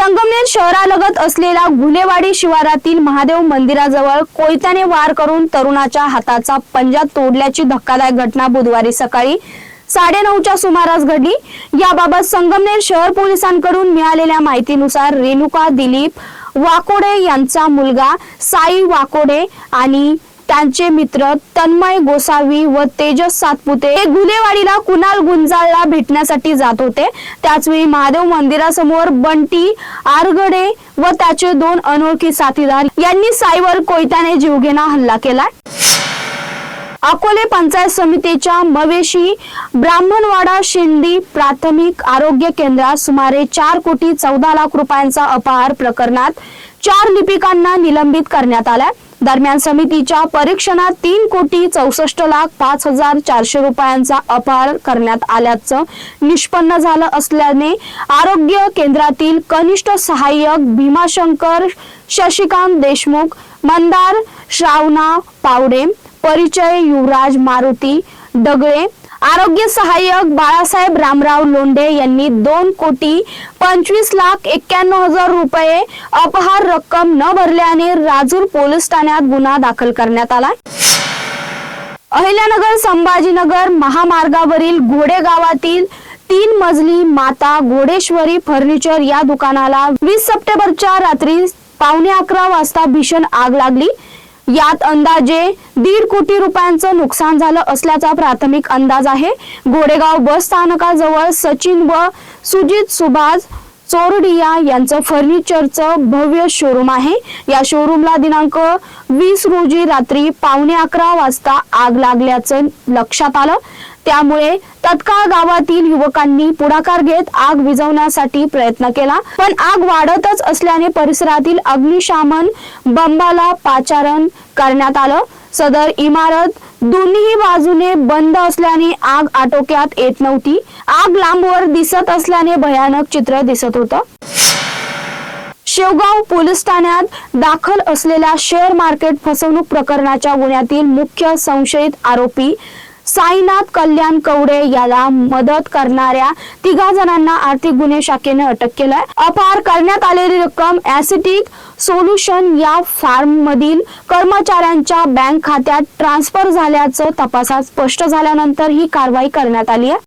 संगमनेर शहरालगत असलेल्या गुलेवाडी शिवारातील महादेव मंदिराजवळ कोयत्याने वार करून तरुणाच्या हाताचा पंजा तोडल्याची धक्कादायक घटना बुधवारी सकाळी साडेनऊच्या सुमारास घडली. याबाबत संगमनेर शहर पोलिसांकडून मिळालेल्या माहितीनुसार रेणुका दिलीप वाकोडे यांचा मुलगा साई वाकोडे आणि त्यांचे मित्र तन्मय गोसावी व तेजस सातपुते हे गुलेवाडीला कुणाल गुंजाळला भेटण्यासाठी जात होते. त्याचवेळी महादेव मंदिरासमोर बंटी आरगडे व त्याचे दोन अनोळखी साथीदार यांनी सायवर कोयत्याने जीवघेणा हल्ला केला. अकोले पंचायत समितीच्या मवेशी ब्राह्मणवाडा शिंदी प्राथमिक आरोग्य केंद्रात सुमारे चार कोटी चौदा लाख रुपयांचा अपहार प्रकरणात चार लिपिकांना निलंबित करण्यात आलाय. दरम्यान समितीच्या परीक्षणात तीन कोटी चौसष्ट लाख पाच हजार चारशे रुपयांचा अपहार करण्यात आल्याचं निष्पन्न झालं असल्याने आरोग्य केंद्रातील कनिष्ठ सहाय्यक भीमाशंकर शशिकांत देशमुख मंदार श्रावणा पावडे परिचय युवराज मारुती डगळे आरोग्य सहाय्यक बाळासाहेब रामराव लोंढे यांनी दोन कोटी पंचवीस लाख एक्क्याण्णव हजार रुपये अपहार रक्कम न भरल्याने राजूर पोलीस ठाण्यात गुन्हा दाखल करण्यात आला. अहिल्यानगर संभाजीनगर महामार्गावरील घोडे गावातील तीन मजली माता घोडेश्वरी फर्निचर या दुकानाला वीस सप्टेंबरच्या रात्री पावणे अकरा वाजता भीषण आग लागली. यात अंदाजे दीड कोटी रुपयांचं नुकसान झालं असल्याचा प्राथमिक अंदाज आहे. गोडेगाव बस स्थानकाजवळ सचिन व सुजित सुभाष चोरडिया यांचं फर्निचरचं भव्य शोरूम आहे. या शोरूमला दिनांक वीस रोजी रात्री पावणे अकरा वाजता आग लागल्याचं लक्षात आलं. त्यामुळे तत्काळ गावातील युवकांनी पुढाकार घेत आग विझवण्यासाठी प्रयत्न केला. पण आग वाढतच असल्याने परिसरातील अग्निशामन बंबाला पाचारण करण्यात आलं. सदर इमारत दोन्ही बाजूने बंद असल्याने आग आटोक्यात येत नव्हती. आग लांबवर दिसत असल्याने भयानक चित्र दिसत होतं. शेवगाव पोलीस ठाण्यात दाखल असलेल्या शेअर मार्केट फसवणूक प्रकरणाच्या गुन्ह्यातील मुख्य संशयित आरोपी साईनाथ कल्याण कवडे याला मदत करणाऱ्या तिघा जणांना आर्थिक गुन्हे शाखेने अटक केलाय. अपहार करण्यात आलेली रक्कम ऍसिटिक सोल्युशन या फार्म मधील कर्मचाऱ्यांच्या बँक खात्यात ट्रान्सफर झाल्याचं तपासात स्पष्ट झाल्यानंतर ही कारवाई करण्यात आली आहे.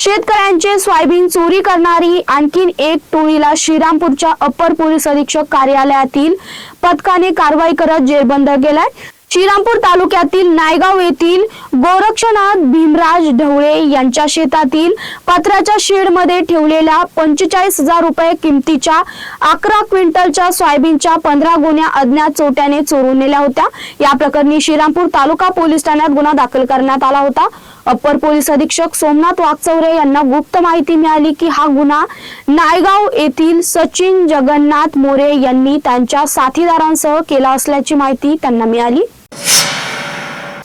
शेतकऱ्यांचे सोयाबीन चोरी करणारी आणखीन एक टोळीला श्रीरामपूरच्या अप्पर पोलीस अधीक्षक कार्यालयातील पथकाने कारवाई करत जेरबंद केलाय. श्रीरामपूर तालुक्यातील नायगाव येथील गोरक्षनाथ भीमराज ढवळे यांच्या शेतातील पत्र्याच्या शेडमध्ये ठेवलेल्या पंचेचाळीस हजार रुपये किमतीच्या अकरा क्विंटलच्या सोयाबीनच्या पंधरा गुन्ह्या अज्ञात चोट्याने चोरून नेल्या होत्या. या प्रकरणी श्रीरामपूर तालुका पोलीस ठाण्यात गुन्हा दाखल करण्यात आला होता. अप्पर पोलीस अधीक्षक सोमनाथ वाघचौरे यांना गुप्त माहिती मिळाली की हा गुन्हा नायगाव येथील सचिन जगन्नाथ मोरे यांनी त्यांच्या साथीदारांसह केला असल्याची माहिती त्यांना मिळाली.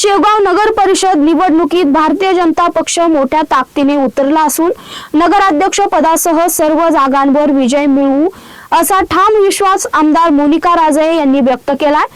शेवगाव नगर परिषद निवडणुकीत भारतीय जनता पक्ष मोठ्या ताकदीने उतरला असून नगराध्यक्ष पदासह सर्व जागांवर विजय मिळवू असा ठाम विश्वास आमदार मोनिका राजे यांनी व्यक्त केलाय.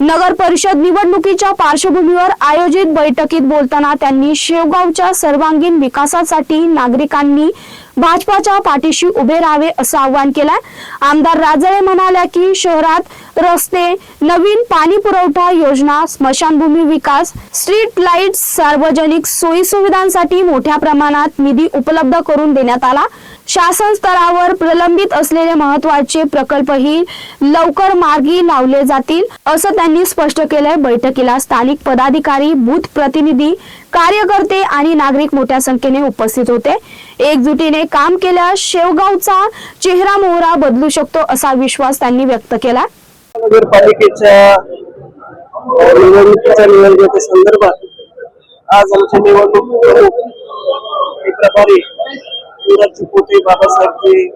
नगर परिषद निवडणुकीच्या पार्श्वभूमीवर आयोजित बैठकीत बोलताना त्यांनी शेवगावच्या सर्वांगीण विकासासाठी नागरिकांनी भाजपाच्या पाठीशी उभे राहावे असं आवाहन केलंय. आमदार राजळे म्हणाल्या की शहरात रस्ते नवीन पाणी पुरवठा योजना स्मशानभूमी विकास स्ट्रीट लाइट सार्वजनिक सोयी सुविधांसाठी मोठ्या प्रमाणात निधी उपलब्ध करून देण्यात आला. शासन स्तरावर प्रलंबित असलेले महत्त्वाचे प्रकल्पही लवकर मार्गी लावले जातील असं त्यांनी स्पष्ट केलंय बैठकीला. स्थानिक पदाधिकारी बूथ प्रतिनिधी कार्यकर्ते आणि नागरिक मोठ्या संख्येने उपस्थित होते. एकजुटीने काम केल्यास शेवगावचा चेहरा मोहरा बदलू शकतो असा विश्वास त्यांनी व्यक्त केला. नगरपालिकेच्या निवडणुकीच्या नियोजनाच्या संदर्भात आज आमचे निवडणूक प्रमुख प्रभारी युवराजजी पोते बाबासाहेबजी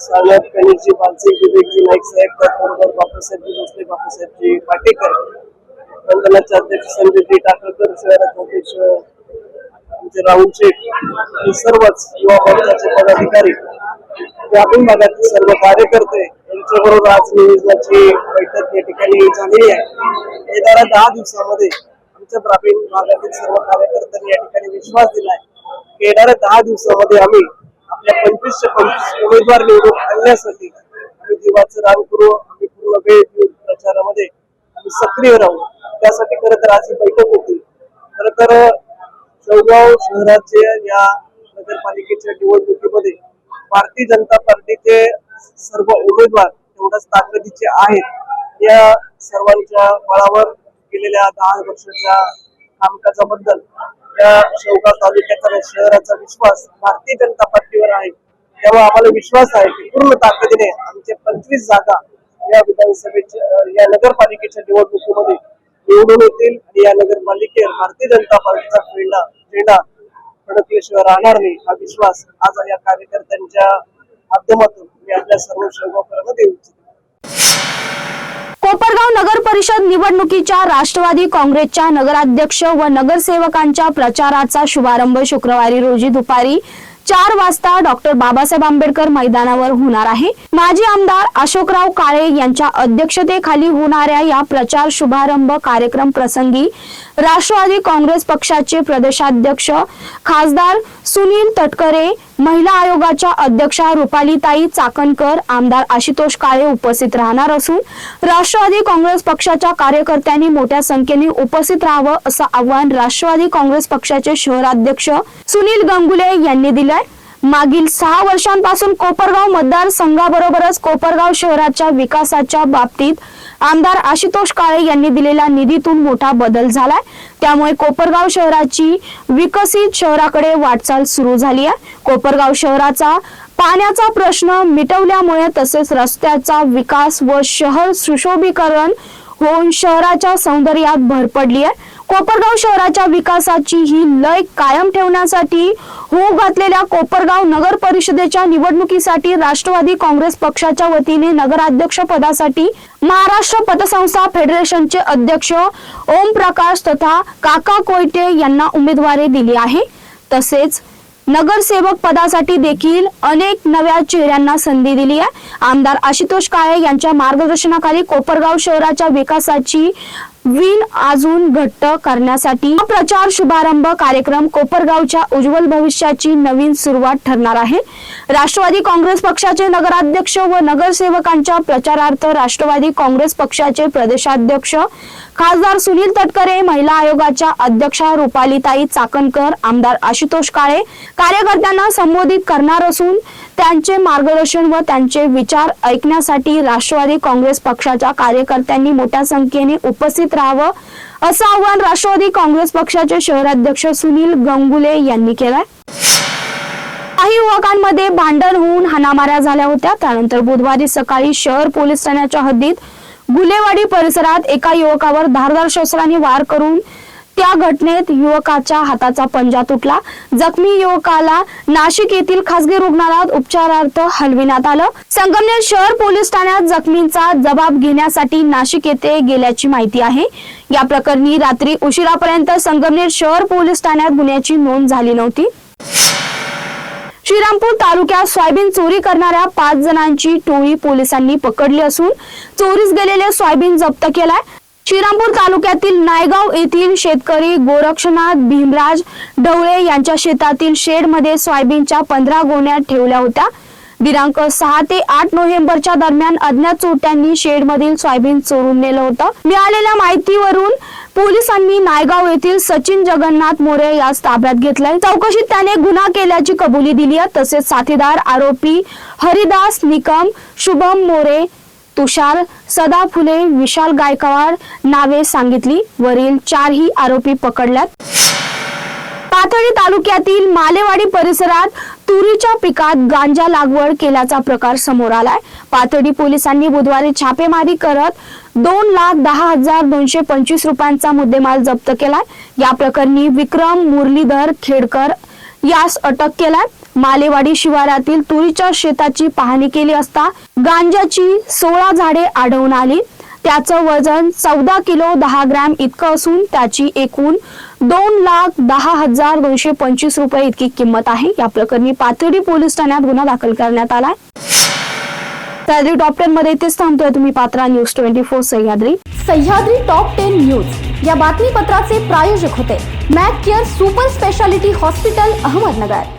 सावंत गणेशजी बालसिंग विवेकजी नाईक साहेब त्याचबरोबर बाबासाहेबजी भोसले बाबासाहेबजी पाटेकर मंडळाचे अध्यक्ष संजयजी टाकळकर शहराचे अध्यक्ष राहुल शेठ हे सर्वच युवा मोर्चाचे पदाधिकारी ग्रामीण भागातील सर्व कार्यकर्ते यांच्याबरोबर आज नियोजनाची बैठक या ठिकाणी झालेली आहे. येणाऱ्या दहा दिवसामध्ये आमच्या ग्रामीण भागातील सर्व कार्यकर्त्यांनी या ठिकाणी विश्वास दिलाय की येणाऱ्या दहा दिवसामध्ये आम्ही आपल्या पंचवीसशे पंचवीस उमेदवार निवडून आणण्यासाठी आम्ही जीवाचं रान करू आम्ही पूर्ण वेळ देऊन प्रचारामध्ये आम्ही सक्रिय राहू. त्यासाठी खरं तर आज ही बैठक होती. खरं तर शेवगाव शहराचे या नगरपालिकेच्या निवडणुकीमध्ये भारतीय जनता पार्टीचे सर्व उमेदवार तेवढ्याच ताकदीचे आहेत. या सर्वांच्या बळावर गेलेल्या दहा वर्षाच्या कामकाजाबद्दल या शेवगाव तालुक्याचा शहराचा विश्वास भारतीय जनता पार्टीवर आहे. तेव्हा आम्हाला विश्वास आहे की पूर्ण ताकदीने आमचे पंचवीस जागा या विधानसभेच्या या नगरपालिकेच्या निवडणुकीमध्ये निवडून येतील आणि या नगरपालिकेवर भारतीय जनता पार्टीचा क्रीडा अडकल्याशिवाय राहणार नाही. हा विश्वास आज या कार्यकर्त्यांच्या माध्यमातून मी आपल्या सर्व शेवगावकरांना देऊ इच्छितो कोपरगाव नगर परिषद निवडणुकीच्या राष्ट्रवादी काँग्रेसच्या नगराध्यक्ष व नगरसेवकांच्या प्रचाराचा शुभारंभ शुक्रवारी रोजी दुपारी चार वाजता डॉक्टर बाबासाहेब आंबेडकर मैदानावर होणार आहे. माजी आमदार अशोकराव काळे यांच्या अध्यक्षतेखाली होणाऱ्या या प्रचार शुभारंभ कार्यक्रम प्रसंगी राष्ट्रवादी काँग्रेस पक्षाचे प्रदेशाध्यक्ष खासदार सुनील तटकरे महिला आयोगाच्या अध्यक्षा रुपालीताई चाकणकर आमदार आशुतोष काळे उपस्थित राहणार असून राष्ट्रवादी काँग्रेस पक्षाच्या कार्यकर्त्यांनी मोठ्या संख्येने उपस्थित राहावं असं आवाहन राष्ट्रवादी काँग्रेस पक्षाचे शहराध्यक्ष सुनील गंगुले यांनी दिलंय. मागील सहा वर्षांपासून कोपरगाव मतदारसंघाबरोबरच कोपरगाव शहराच्या विकासाच्या बाबतीत आमदार आशुतोष काळे यांनी दिलेल्या निधीतून मोठा बदल झालाय. त्यामुळे कोपरगाव शहराची विकसित शहराकडे वाटचाल सुरू झाली आहे. कोपरगाव शहराचा पाण्याचा प्रश्न मिटवल्यामुळे तसेच रस्त्याचा विकास व शहर सुशोभीकरण होऊन शहराच्या सौंदर्यात भर पडली आहे. कोपरगाव शहराच्या विकासाची ही लय कायम ठेवण्यासाठी होऊ घातलेल्या कोपरगाव नगर परिषदेच्या निवडणुकीसाठी राष्ट्रवादी काँग्रेस पक्षाच्या वतीने नगराध्यक्ष पदासाठी महाराष्ट्र पतसंस्था फेडरेशनचे अध्यक्ष ओम प्रकाश तथा काका कोयटे यांना उमेदवारी दिली आहे. तसेच नगरसेवक पदासाठी देखील अनेक नव्या चेहऱ्यांना संधी दिली आहे. आमदार आशुतोष काळे यांच्या मार्गदर्शनाखाली कोपरगाव शहराच्या विकासाची विण अजून घट्ट करण्यासाठी प्रचार शुभारंभ कार्यक्रम कोपरगावच्या उज्ज्वल भविष्याची नवीन सुरुवात ठरणार आहे. राष्ट्रवादी काँग्रेस पक्षाचे नगराध्यक्ष व नगरसेवकांच्या प्रचारार्थ राष्ट्रवादी काँग्रेस पक्षाचे प्रदेशाध्यक्ष खासदार सुनील तटकरे महिला आयोगाच्या अध्यक्षा रुपालीताई चाकणकर आमदार आशुतोष काळे कार्यकर्त्यांना संबोधित करणार असून त्यांचे मार्गदर्शन व त्यांचे विचार ऐकण्यासाठी राष्ट्रवादी काँग्रेस पक्षाच्या कार्यकर्त्यांनी मोठ्या संख्येने उपस्थित राहावं असं आवाहन राष्ट्रवादी काँग्रेस पक्षाचे शहराध्यक्ष सुनील गंगुले यांनी केलंय. काही युवकांमध्ये भांडण होऊन हाणामाऱ्या झाल्या होत्या. त्यानंतर बुधवारी सकाळी शहर पोलीस ठाण्याच्या हद्दीत गुलेवाडी परिसरात एका युवकावर धारदार शस्त्राने वार करून त्या घटनेत युवकाच्या हाताचा पंजा तुटला. जखमी युवकाला नाशिक येथील खासगी रुग्णालयात उपचारार्थ हलविण्यात आलं. संगमनेर शहर पोलीस ठाण्यात जखमींचा जबाब घेण्यासाठी नाशिक येथे गेल्याची माहिती आहे. या प्रकरणी रात्री उशिरापर्यंत संगमनेर शहर पोलीस ठाण्यात गुन्ह्याची नोंद झाली नव्हती. श्रीरामपूर तालुक्यात सोयाबीन चोरी करणाऱ्या पाच जणांची टोळी पोलिसांनी पकडली असून चोरीस गेलेले सोयाबीन जप्त केलाय. श्रीरामपूर तालुक्यातील नायगाव येथील शेतकरी गोरक्षनाथ भीमराज ढवळे यांच्या शेतातील शेडमध्ये सोयाबीनच्या पंधरा गोण्या ठेवल्या होत्या. दिनांक सहा ते आठ नोव्हेंबरच्या दरम्यान अज्ञात चोरट्यांनी शेडमधील सोयाबीन चोरून नेलं होतं. मिळालेल्या माहितीवरून पोलिसांनी नायगाव येथील सचिन जगन्नाथ मोरे यास ताब्यात घेतलंय. चौकशीत त्याने गुन्हा केल्याची कबुली दिली आहे. तसेच साथीदार आरोपी हरिदास निकम शुभम मोरे तुषार सदा फुले विशाल गायकवाड नावे सांगितली. वरील चारही आरोपी पकडल्यात. पाथर्डी तालुक्यातील मालेवाडी परिसरात तुरीच्या पिकात गांजा लागवड केल्याचा प्रकार समोर आलाय. पाथर्डी पोलिसांनी बुधवारी छापेमारी करत दोन लाख दहा हजार दोनशे पंचवीस रुपयांचा मुद्देमाल जप्त केलाय. या प्रकरणी विक्रम मुरलीधर खेडकर यास अटक केलाय. मालेवाडी शिवारातील तुरीच्या शेताची पाहणी केली असता गांजाची सोळा झाडे आढळून आली. त्याचं वजन चौदा किलो दहा ग्रॅम इतकं असून त्याची एकूण दोन लाख दहा हजार दोनशे पंचवीस रुपये इतकी किंमत आहे. या प्रकरणी पाथर्डी पोलीस ठाण्यात गुन्हा दाखल करण्यात आलाय सह्याद्री टॉप टेन मध्ये इथेच थांबतोय तुम्ही. Patra news twenty four Sahyadri. Sahyadri top ten news. या बातमीपत्राचे प्रायोजक होते. Mac Care super speciality hospital Ahmednagar.